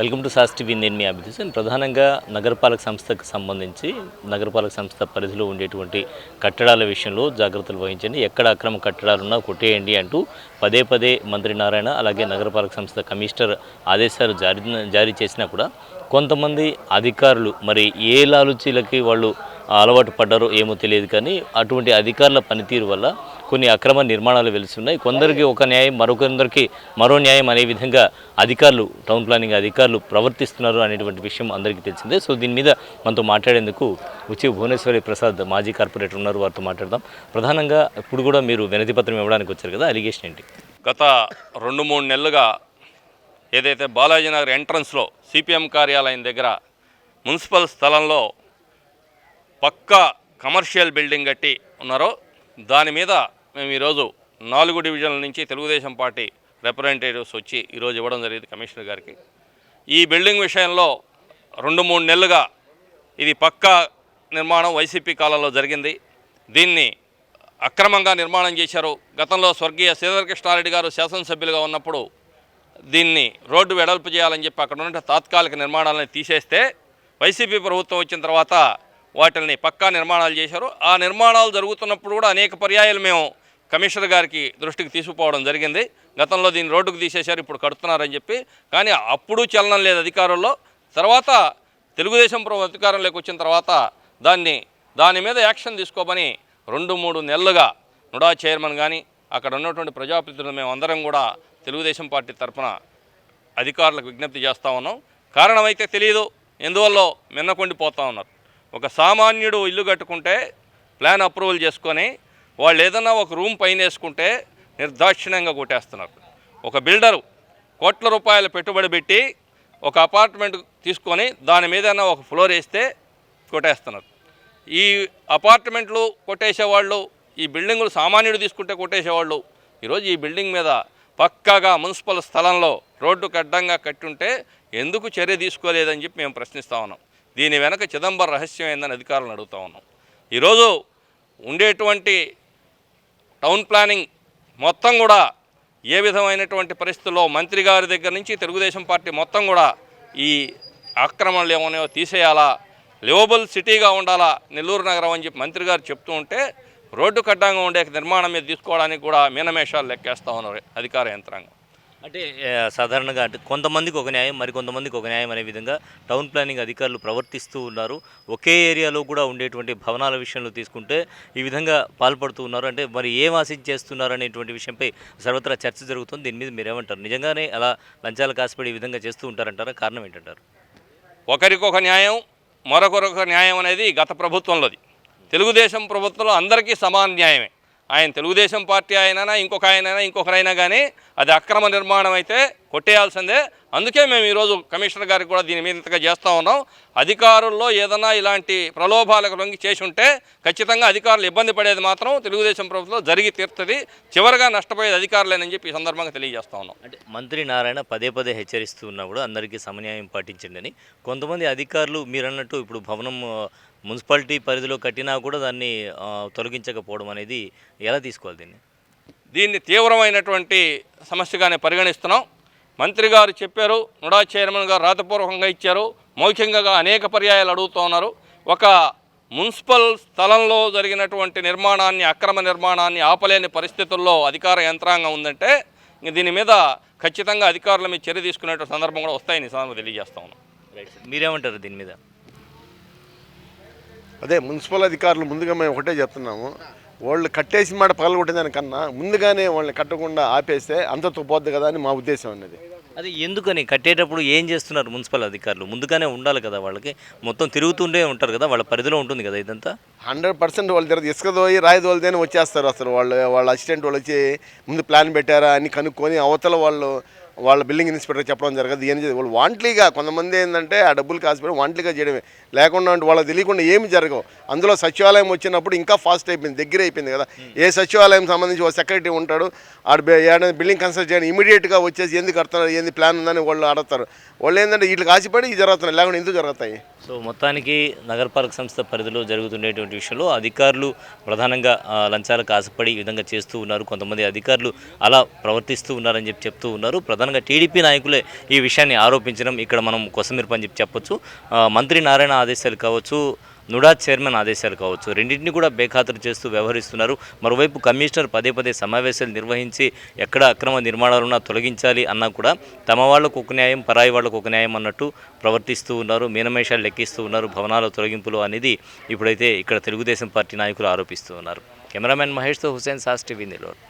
Welcome to sauce TV. నేను మీ అభిజిత్ ప్రధానంగా నగరపాలక సంస్థకు సంబంధించి నగరపాలక సంస్థ పరిధిలో ఉండేటువంటి కట్టడాల విషయంలో జాగ్రత్తలు వహించండి. ఎక్కడ అక్రమ కట్టడాలు ఉన్నా కొట్టేయండి అంటూ పదే పదే మంత్రి నారాయణ అలాగే నగరపాలక సంస్థ కమిషనర్ ఆదేశాలు జారీ జారీ చేసినా కూడా కొంతమంది అధికారులు మరి ఏ లాలుచీలకి వాళ్ళు అలవాటు పడ్డారో ఏమో తెలియదు కానీ అటువంటి అధికారుల పనితీరు వల్ల కొన్ని అక్రమ నిర్మాణాలు వెలుస్తున్నాయి. కొందరికి ఒక న్యాయం మరొకందరికి మరో న్యాయం అనే విధంగా అధికారులు టౌన్ ప్లానింగ్ అధికారులు ప్రవర్తిస్తున్నారు అనేటువంటి విషయం అందరికీ తెలిసిందే. సో దీని మీద మనతో మాట్లాడేందుకు ఉచి భువనేశ్వరి ప్రసాద్ మాజీ కార్పొరేటర్ ఉన్నారు. వారితో మాట్లాడదాం. ప్రధానంగా ఇప్పుడు కూడా మీరు వినతి పత్రం ఇవ్వడానికి వచ్చారు కదా అలిగేషన్ ఏంటి? గత రెండు మూడు నెలలుగా ఏదైతే బాలాజీనగర్ ఎంట్రన్స్లో సిపిఎం కార్యాలయం దగ్గర మున్సిపల్ స్థలంలో పక్కా కమర్షియల్ బిల్డింగ్ కట్టి ఉన్నారో దాని మీద మేము ఈరోజు నాలుగు డివిజన్ల నుంచి తెలుగుదేశం పార్టీ రిప్రజెంటేటివ్స్ వచ్చి ఈరోజు ఇవ్వడం జరిగింది కమిషనర్ గారికి. ఈ బిల్డింగ్ విషయంలో రెండు మూడు నెలలుగా ఇది పక్కా నిర్మాణం వైసీపీ కాలంలో జరిగింది. దీన్ని అక్రమంగా నిర్మాణం చేశారు. గతంలో స్వర్గీయ శ్రీధరకృష్ణారెడ్డి గారు శాసనసభ్యులుగా ఉన్నప్పుడు దీన్ని రోడ్డు వెడల్పు చేయాలని చెప్పి అక్కడ ఉన్న తాత్కాలిక నిర్మాణాలను తీసేస్తే వైసీపీ ప్రభుత్వం వచ్చిన తర్వాత వాటిని పక్కా నిర్మాణాలు చేశారు. ఆ నిర్మాణాలు జరుగుతున్నప్పుడు కూడా అనేక పర్యాయాలు మేము కమిషనర్ గారికి దృష్టికి తీసుకుపోవడం జరిగింది. గతంలో దీన్ని రోడ్డుకు తీసేశారు ఇప్పుడు కడుతున్నారని చెప్పి. కానీ అప్పుడు చలనం లేదు అధికారుల్లో తర్వాత తెలుగుదేశం ప్రభుత్వం అధికారంలోకి వచ్చిన తర్వాత దాన్ని దాని మీద యాక్షన్ తీసుకోమని రెండు మూడు నెలలుగా నుడా చైర్మన్ కానీ అక్కడ ఉన్నటువంటి ప్రజాప్రతినిధులు మేము అందరం కూడా తెలుగుదేశం పార్టీ తరఫున అధికారులకు విజ్ఞప్తి చేస్తూ ఉన్నాం. కారణం అయితే తెలియదు ఎందువల్ల మిన్నకొండిపోతూ ఉన్నారు. ఒక సామాన్యుడు ఇల్లు కట్టుకుంటే ప్లాన్ అప్రూవల్ చేసుకొని వాళ్ళు ఏదన్నా ఒక రూమ్ పైన వేసుకుంటే నిర్దాక్షిణ్యంగా కొట్టేస్తున్నారు. ఒక బిల్డరు కోట్ల రూపాయల పెట్టుబడి పెట్టి ఒక అపార్ట్మెంట్ తీసుకొని దాని మీదన్నా ఒక ఫ్లోర్ వేస్తే కొట్టేస్తున్నారు. ఈ అపార్ట్మెంట్లు కొట్టేసేవాళ్ళు ఈ బిల్డింగులు సామాన్యుడు తీసుకుంటే కొట్టేసేవాళ్ళు ఈరోజు ఈ బిల్డింగ్ మీద పక్కాగా మున్సిపల్ స్థలంలో రోడ్డు అడ్డంగా కట్టుంటే ఎందుకు చర్య తీసుకోలేదని చెప్పి మేము ప్రశ్నిస్తా ఉన్నాం. దీని వెనక చిదంబర రహస్యం ఏందని అధికారులను అడుగుతూ ఉన్నాం. ఈరోజు ఉండేటువంటి టౌన్ ప్లానింగ్ మొత్తం కూడా ఏ విధమైనటువంటి పరిస్థితుల్లో మంత్రి గారి దగ్గర నుంచి తెలుగుదేశం పార్టీ మొత్తం కూడా ఈ ఆక్రమణలు ఏమన్నాయో తీసేయాలా లివబుల్ సిటీగా ఉండాలా నెల్లూరు నగరం అని చెప్పి మంత్రి గారు చెప్తూ ఉంటే రోడ్డు కడ్డంగా ఉండే నిర్మాణం మీద తీసుకోవడానికి కూడా మీనమేషాలు లెక్కేస్తూ ఉన్నారు అధికార యంత్రాంగం. అంటే సాధారణంగా అంటే కొంతమందికి ఒక న్యాయం మరి కొంతమందికి ఒక న్యాయం అనే విధంగా టౌన్ ప్లానింగ్ అధికారులు ప్రవర్తిస్తూ ఉన్నారు. ఒకే ఏరియాలో కూడా ఉండేటువంటి భవనాల విషయంలో తీసుకుంటే ఈ విధంగా పాల్పడుతూ ఉన్నారు. అంటే మరి ఏం ఆశించేస్తున్నారు అనేటువంటి విషయంపై సర్వత్రా చర్చ జరుగుతుంది. దీని మీద మీరేమంటారు? నిజంగానే అలా లంచాలు కాసిపడి ఈ విధంగా చేస్తూ ఉంటారంటారా? కారణం ఏంటంటారు? ఒకరికొక న్యాయం మరొకరొక న్యాయం అనేది గత ప్రభుత్వంలోది. తెలుగుదేశం ప్రభుత్వంలో అందరికీ సమాన న్యాయమే. ఆయన తెలుగుదేశం పార్టీ ఆయనైనా ఇంకొక ఆయనైనా ఇంకొకరైనా కానీ అది అక్రమ నిర్మాణం అయితే కొట్టేయాల్సిందే. అందుకే మేము ఈరోజు కమిషనర్ గారికి కూడా దీని మీద ఇంతగా చేస్తూ ఉన్నాం. అధికారుల్లో ఏదైనా ఇలాంటి ప్రలోభాలకు లొంగి చేసి ఉంటే ఖచ్చితంగా అధికారులు ఇబ్బంది పడేది మాత్రం తెలుగుదేశం ప్రభుత్వం జరిగి తీరుతుంది. చివరిగా నష్టపోయేది అధికారులేనని చెప్పి ఈ సందర్భంగా తెలియజేస్తా ఉన్నాం. అంటే మంత్రి నారాయణ పదే పదే హెచ్చరిస్తూ ఉన్నా కూడా అందరికీ సమన్యాయం పాటించండి అని. కొంతమంది అధికారులు మీరు అన్నట్టు ఇప్పుడు భవనం మున్సిపాలిటీ పరిధిలో కట్టినా కూడా దాన్ని తొలగించకపోవడం అనేది ఎలా తీసుకోవాలి దీన్ని? దీన్ని తీవ్రమైనటువంటి సమస్యగానే పరిగణిస్తున్నాం. మంత్రి గారు చెప్పారు నుడా చైర్మన్ గారు రాతపూర్వకంగా ఇచ్చారు. మౌఖికంగా అనేక పర్యాయాలు అడుగుతూ ఉన్నారు. ఒక మున్సిపల్ స్థలంలో జరిగినటువంటి నిర్మాణాన్ని అక్రమ నిర్మాణాన్ని ఆపలేని పరిస్థితుల్లో అధికార యంత్రాంగం ఉందంటే దీని మీద ఖచ్చితంగా అధికారుల మీద చర్య తీసుకునే సందర్భం కూడా వస్తాయని ఈ సందర్భంగా తెలియజేస్తా ఉన్నాం. మీరేమంటారు దీని మీద? అదే మున్సిపల్ అధికారులు ముందుగా మేము ఒకటే చెప్తున్నాము. వాళ్ళు కట్టేసి మాట పగలగొట్టిన ముందుగానే వాళ్ళని కట్టకుండా ఆపేస్తే అంతతో పోద్ది కదా అని మా ఉద్దేశం అన్నది అది ఎందుకని? కట్టేటప్పుడు ఏం చేస్తున్నారు మున్సిపల్ అధికారులు? ముందుగానే ఉండాలి కదా వాళ్ళకి? మొత్తం తిరుగుతుండే ఉంటారు కదా? వాళ్ళ పరిధిలో ఉంటుంది కదా ఇదంతా? హండ్రెడ్ పర్సెంట్ వాళ్ళు తిరగదు ఇసుక దోయి రాయి వచ్చేస్తారు అసలు వాళ్ళు. వాళ్ళ అసిస్టెంట్ వాళ్ళు వచ్చి ముందు ప్లాన్ పెట్టారా అని కనుక్కొని అవతల వాళ్ళు వాళ్ళ బిల్డింగ్ ఇన్స్పెక్టర్ చెప్పడం జరగదు. ఏం చేయదు వాళ్ళు వాంట్లీగా కొంతమంది ఏంటంటే ఆ డబ్బులు కాసిపోయి వాంట్లీగా చేయడమే. లేకుండా అంటే వాళ్ళకి తెలియకుండా ఏమి జరగవు. అందులో సచివాలయం వచ్చినప్పుడు ఇంకా ఫాస్ట్ అయిపోయింది దగ్గర అయిపోయింది కదా. ఏ సచివాలయం సంబంధించి ఒక సెక్రటరీ ఉంటాడు ఆడ బి- బిల్డింగ్ కన్స్ట్రక్ట్ చేయడం ఇమీడియట్గా వచ్చేసి ఎందుకు కడుతున్నారు ఏంది ప్లాన్ ఉందని వాళ్ళు అడుగుతారు. వాళ్ళు ఏంటంటే వీటికి ఆశపడి ఇది జరుగుతున్నాయి లేకుండా ఎందుకు జరుగుతాయి? సో మొత్తానికి నగరపాలక సంస్థ పరిధిలో జరుగుతుండేటువంటి విషయంలో అధికారులు ప్రధానంగా లంచాలకు ఆశపడి ఈ విధంగా చేస్తూ ఉన్నారు. కొంతమంది అధికారులు అలా ప్రవర్తిస్తూ ఉన్నారని చెప్పి చెప్తూ ఉన్నారు. ప్రధానంగా టీడీపీ నాయకులే ఈ విషయాన్ని ఆరోపించడం ఇక్కడ మనం కొసమిరపని చెప్పి చెప్పొచ్చు. మంత్రి నారాయణ ఆదేశాలు కావచ్చు నుడా చైర్మన్ ఆదేశాలు కావచ్చు. రెండింటిని కూడా బేఖాతరు చేస్తూ వ్యవహరిస్తున్నారు. మరోవైపు కమిషనర్ పదే పదే సమావేశాలు నిర్వహించి ఎక్కడ అక్రమ నిర్మాణాలున్నా తొలగించాలి అన్నా కూడా తమ వాళ్ళకు ఒక న్యాయం పరాయి వాళ్ళకు ఒక న్యాయం అన్నట్టు ప్రవర్తిస్తూ ఉన్నారు. మీనమేషాలు లెక్కిస్తూ ఉన్నారు. భవనాల తొలగింపులు అనేది ఇప్పుడైతే ఇక్కడ తెలుగుదేశం పార్టీ నాయకులు ఆరోపిస్తూ ఉన్నారు. కెమెరామెన్ మహేష్తో హుసేన్ సాస్ టీవీ నెల్లూరు.